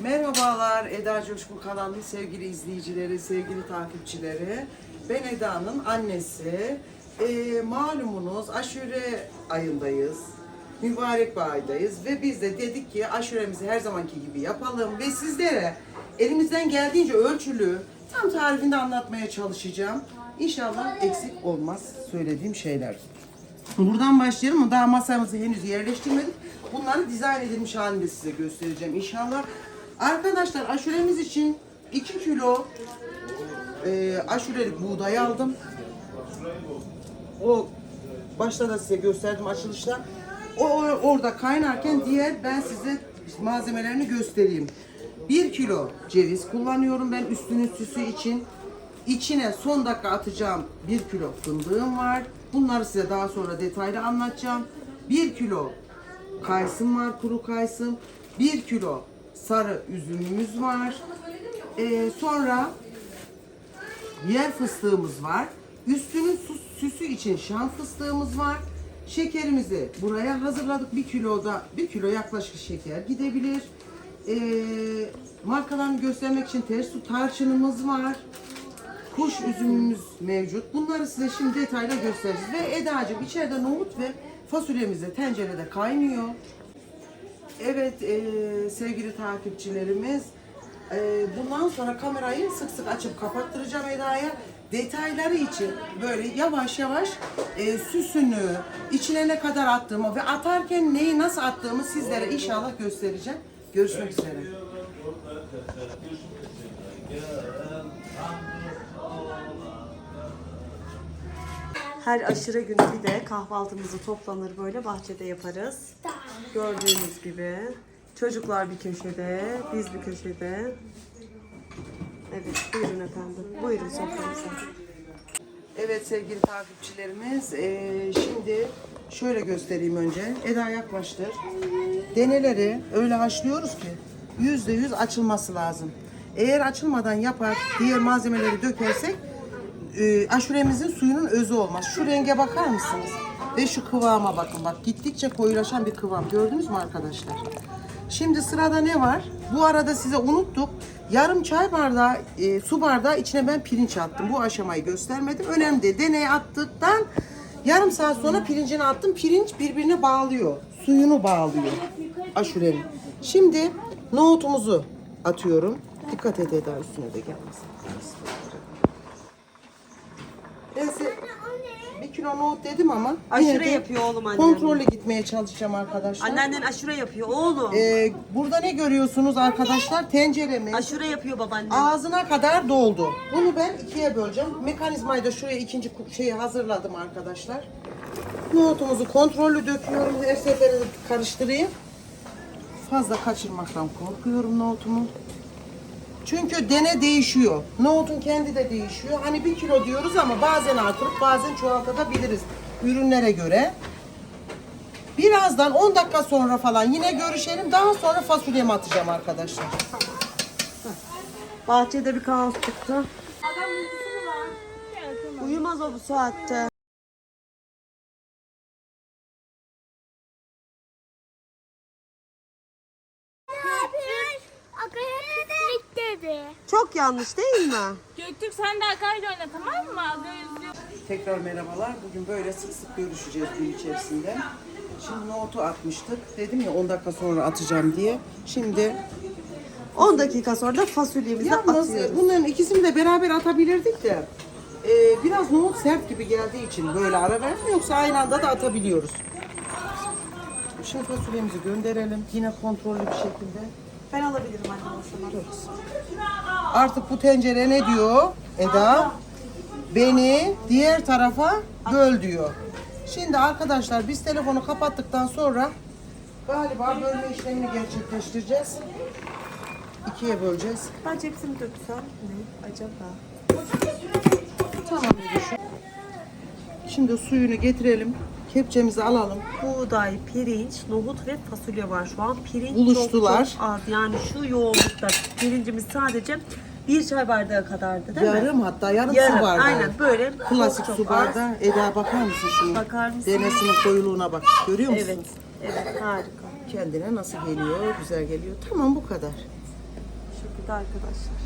Merhabalar Eda Coşkun kanalının sevgili izleyicileri, sevgili takipçileri. Ben Eda'nın annesi. Ee, malumunuz aşure ayındayız. Mübarek bir ve biz de dedik ki aşuremizi her zamanki gibi yapalım ve sizlere elimizden geldiğince ölçülü tam tarifini anlatmaya çalışacağım. İnşallah eksik olmaz söylediğim şeyler. Buradan başlayalım mı? Daha masamızı henüz yerleştirmedik. Bunları dizayn edilmiş halinde size göstereceğim inşallah. Arkadaşlar aşuremiz için 2 kilo e, aşurelik buğday aldım. O başta da size gösterdim açılışta. O orada kaynarken diğer ben size malzemelerini göstereyim. 1 kilo ceviz kullanıyorum ben üstünün süsü için. İçine son dakika atacağım 1 kilo fındığım var. Bunları size daha sonra detaylı anlatacağım. 1 kilo kayısım var, kuru kayısım. 1 kilo sarı üzümümüz var. Ee, sonra yer fıstığımız var. Üstünün süsü için şan fıstığımız var. Şekerimizi buraya hazırladık. Bir kiloda, bir kilo yaklaşık şeker gidebilir. Ee, markalarını göstermek için ters su tarçınımız var. Kuş üzümümüz mevcut. Bunları size şimdi detayla göstereceğiz. Ve Eda'cığım içeride nohut ve fasulyemiz de tencerede kaynıyor. Evet e, sevgili takipçilerimiz e, bundan sonra kamerayı sık sık açıp kapattıracağım Eda'ya. Detayları için böyle yavaş yavaş e, süsünü, içine ne kadar attığımı ve atarken neyi nasıl attığımı sizlere inşallah göstereceğim. Görüşmek üzere. Her aşure günü bir de kahvaltımızı toplanır böyle bahçede yaparız. Gördüğünüz gibi. Çocuklar bir köşede, biz bir köşede. Evet, buyurun efendim. Buyurun soframıza. Evet sevgili takipçilerimiz, eee, şimdi şöyle göstereyim önce. Eda yaklaştır. Deneleri öyle haşlıyoruz ki yüzde yüz açılması lazım. Eğer açılmadan yapar, diğer malzemeleri dökersek eee, aşuremizin suyunun özü olmaz. Şu renge bakar mısınız? Ve şu kıvama bakın bak. Gittikçe koyulaşan bir kıvam. Gördünüz mü arkadaşlar? Şimdi sırada ne var? Bu arada size unuttuk. Yarım çay bardağı, e, su bardağı içine ben pirinç attım. Bu aşamayı göstermedim. Önemli değil. Deneye attıktan yarım saat sonra pirincini attım. Pirinç birbirine bağlıyor. Suyunu bağlıyor aşurenin. Şimdi nohutumuzu atıyorum. Dikkat et Eda üstüne de gelmesin. Ben size bir kilo nohut dedim ama Aşure de yapıyor oğlum annem. Kontrolle gitmeye çalışacağım arkadaşlar. Anneannen aşure yapıyor oğlum. Ee, burada ne görüyorsunuz arkadaşlar? Tenceremi Aşure yapıyor babaannem. ağzına kadar doldu. Bunu ben ikiye böleceğim. Mekanizmayı da şuraya ikinci ku- şeyi hazırladım arkadaşlar. Nohutumuzu kontrollü döküyorum. Her seferinde karıştırayım. Fazla kaçırmaktan korkuyorum nohutumu. Çünkü dene değişiyor. Nohutun kendi de değişiyor. Hani bir kilo diyoruz ama bazen artırıp bazen çoğaltabiliriz ürünlere göre. Birazdan 10 dakika sonra falan yine görüşelim. Daha sonra fasulyemi atacağım arkadaşlar. Bahçede bir kaos çıktı. Uyumaz o bu saatte. Yanlış değil mi? Göktürk sen de Akay'la oyna tamam mı? Tekrar merhabalar. Bugün böyle sık sık görüşeceğiz gün içerisinde. Şimdi nohutu atmıştık. Dedim ya 10 dakika sonra atacağım diye. Şimdi 10 dakika sonra da fasulyemizi yalnız atıyoruz. bunların ikisini de beraber atabilirdik de e, biraz nohut sert gibi geldiği için böyle ara verdim. Yoksa aynı anda da atabiliyoruz. Şimdi fasulyemizi gönderelim. Yine kontrollü bir şekilde. Ben alabilirim anne. Artık bu tencere ne diyor Eda? Beni diğer tarafa böl diyor. Şimdi arkadaşlar biz telefonu kapattıktan sonra galiba bölme işlemini gerçekleştireceğiz. İkiye böleceğiz. Bence hepsini döksem ne acaba? Tamam. Şimdi suyunu getirelim. Kepçemizi alalım. Buğday, pirinç, nohut ve fasulye var şu an. Pirinç Buluştular. çok çok az. Yani şu yoğunlukta pirincimiz sadece Bir çay bardağı kadardı değil mi? Yarım hatta yarım, Yarım, su bardağı. aynen böyle Klasik çok su çok az. bardağı. Eda bakar mısın şunu? Bakar mısın? Denesinin koyuluğuna bak. Görüyor musun? Evet, evet harika. Kendine nasıl geliyor? Güzel geliyor. Tamam bu kadar. şekilde arkadaşlar.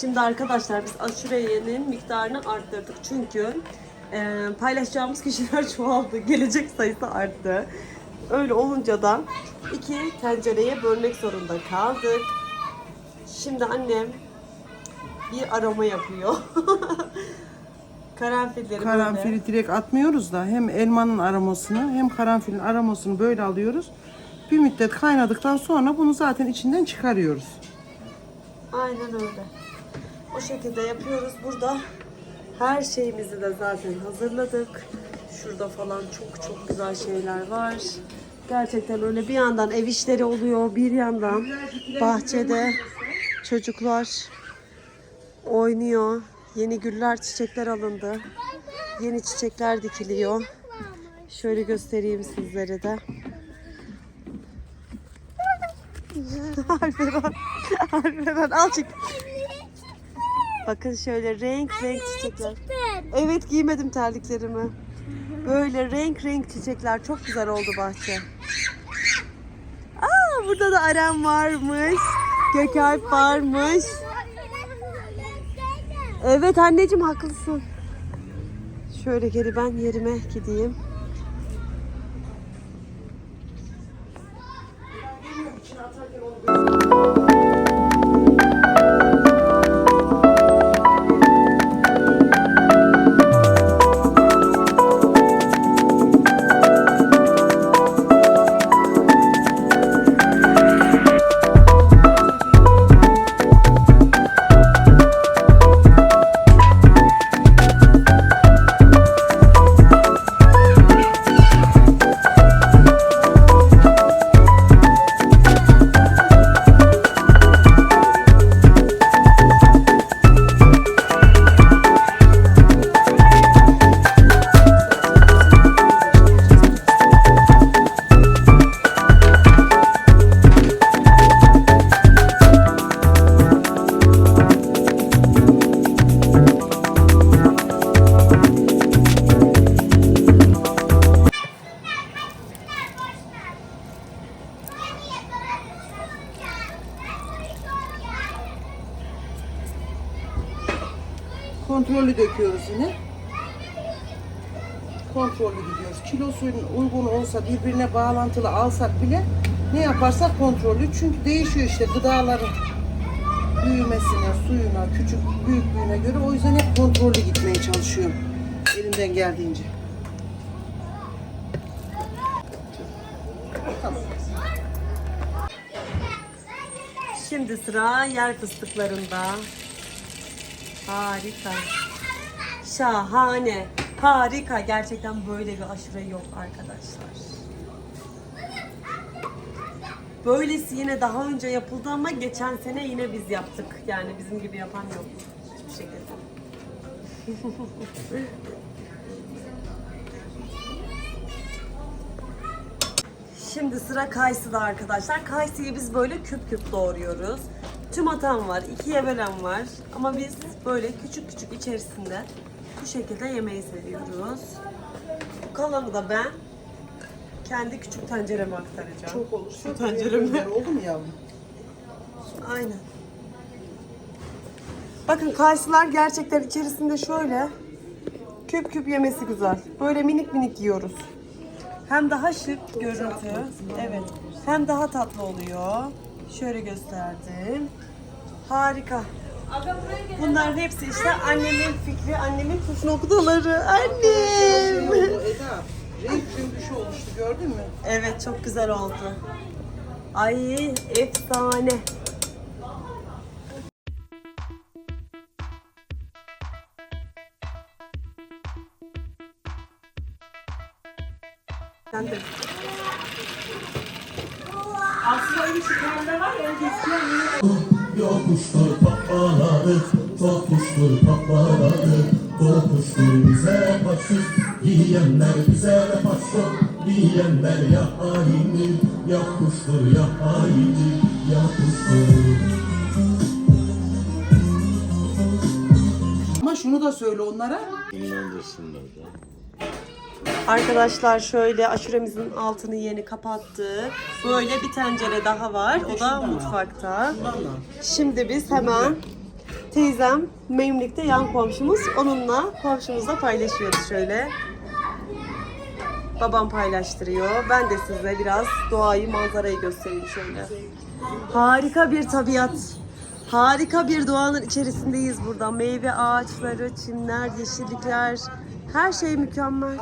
Şimdi arkadaşlar biz aşureyenin miktarını arttırdık çünkü e, paylaşacağımız kişiler çoğaldı, gelecek sayısı arttı. Öyle olunca da iki tencereye bölmek zorunda kaldık. Şimdi annem bir aroma yapıyor. Karanfilleri böyle. Karanfili direkt atmıyoruz da hem elmanın aromasını hem karanfilin aromasını böyle alıyoruz. Bir müddet kaynadıktan sonra bunu zaten içinden çıkarıyoruz. Aynen öyle. O şekilde yapıyoruz. Burada her şeyimizi de zaten hazırladık. Şurada falan çok çok güzel şeyler var. Gerçekten öyle bir yandan ev işleri oluyor, bir yandan bahçede çocuklar oynuyor. Yeni güller, çiçekler alındı. Yeni çiçekler dikiliyor. Şöyle göstereyim sizlere de. Alperen, Alperen al çık. Bakın şöyle renk renk çiçekler. Evet giymedim terliklerimi. Böyle renk renk çiçekler çok güzel oldu bahçe. Aa burada da Arem varmış. Gökalp varmış. Evet anneciğim haklısın. Şöyle geri ben yerime gideyim. Kontrollü döküyoruz yine. Kontrollü gidiyoruz. Kilosu uygun olsa birbirine bağlantılı alsak bile ne yaparsak kontrollü. Çünkü değişiyor işte gıdaların büyümesine, suyuna, küçük büyüklüğüne göre. O yüzden hep kontrollü gitmeye çalışıyorum. Elimden geldiğince. Şimdi sıra yer fıstıklarında. Harika. Şahane. Harika. Gerçekten böyle bir aşure yok arkadaşlar. Böylesi yine daha önce yapıldı ama geçen sene yine biz yaptık. Yani bizim gibi yapan yok. Hiçbir şekilde. Şimdi sıra kayısıda arkadaşlar. Kayısıyı biz böyle küp küp doğruyoruz. Tüm atan var, iki yebelen var. Ama biz böyle küçük küçük içerisinde bu şekilde yemeyi seviyoruz. Bu kalanı da ben kendi küçük tencereme aktaracağım. Çok olursa Şu tencereme. oldu mu yavrum? Aynen. Bakın kayısılar gerçekten içerisinde şöyle küp küp yemesi güzel. Böyle minik minik yiyoruz. Hem daha şık görüntü. Evet. Hem daha tatlı oluyor. Şöyle gösterdim. Harika. Bunların hepsi işte annemin fikri, annemin püf noktaları. Annem. Şey oldu Eda. Renk cümbüşü olmuştu gördün mü? Evet çok güzel oldu. Ay efsane. De. Aslında öyle şekerler var ya, Yokuştur patlanadı, tokuştur patlanadı Dokuştur bize paşır, yiyenler bize paşır Yiyenler ya haindir, ya kuştur ya haindir, ya kuştur şunu da söyle onlara. Arkadaşlar şöyle aşuremizin altını yeni kapattık. Böyle bir tencere daha var. O da mutfakta. Şimdi biz hemen teyzem Memlik'te yan komşumuz. Onunla komşumuzla paylaşıyoruz şöyle. Babam paylaştırıyor. Ben de size biraz doğayı, manzarayı göstereyim şöyle. Harika bir tabiat. Harika bir doğanın içerisindeyiz burada. Meyve ağaçları, çimler, yeşillikler. Her şey mükemmel.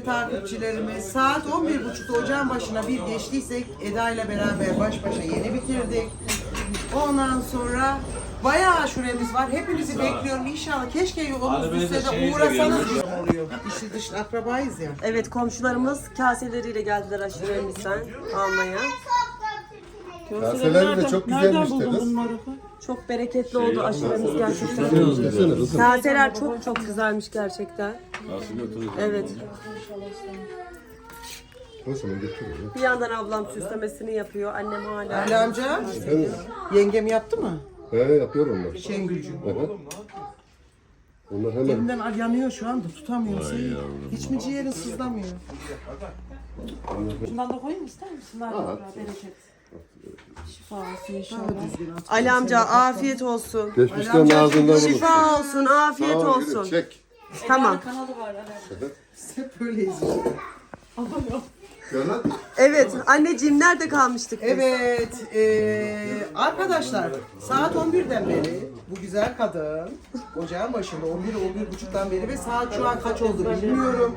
Sevgili takipçilerimiz. Saat 11.30'da ocağın başına bir geçtiysek Eda ile beraber baş başa yeni bitirdik. Ondan sonra bayağı aşuremiz var. Hepinizi bekliyorum inşallah. Keşke yolumuz düşse de uğrasanız oluyor. İşi dış akrabayız ya. Evet komşularımız kaseleriyle geldiler aşuremizden almaya. Kaseler de çok güzelmiş de kız. Çok bereketli oldu aşuremiz gerçekten. Kaseler çok çok güzelmiş gerçekten. Evet. Bir yandan ablam süslemesini yapıyor. Annem hala. Ali amca, Efendim? yengem yaptı mı? He yapıyor onlar. Şengülcüm. Hı. Onlar hemen Elimden yanıyor şu anda tutamıyorum seni. Hiç mi ciğerin sızlamıyor? Bundan da koyayım ister misin? Var mı? Bereket. Şifa olsun inşallah. Ali amca afiyet olsun. geçmişlerin ağzından vurur. Şifa olsun, afiyet Tamam, yürü, olsun. Çek. Tamam. Kanalı var evet. Hep böyleyiz lan. Evet, anneciğim nerede kalmıştık biz? Evet, eee, arkadaşlar saat 11'den beri bu güzel kadın ocağın başında 11 11.30'dan beri ve saat şu an kaç oldu bilmiyorum.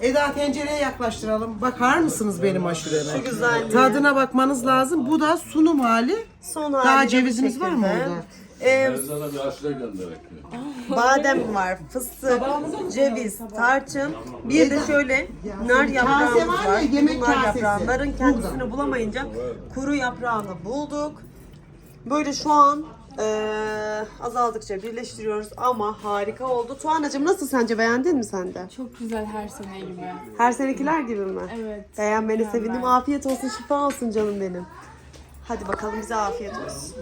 Eda tencereye yaklaştıralım. Bakar mısınız benim aşureme? Şu güzelliğe. Tadına bakmanız lazım. Bu da sunum hali. Son Daha haliyle bu cevizimiz var mı orada? Ee, Sana bir aşure gönderek. badem var, fıstık, ceviz, tarçın. Bir de şöyle nar yaprağımız var ya, var. yemek Nar kasesi. yaprağı. Narın kendisini bulamayınca kuru yaprağını bulduk. Böyle şu an eee, azaldıkça birleştiriyoruz ama harika oldu. Tuğanacığım nasıl sence beğendin mi sen de? Çok güzel her sene gibi. Her senekiler gibi mi? Evet. Beğenmeni sevindim. Afiyet olsun, şifa olsun canım benim. Hadi bakalım bize afiyet olsun.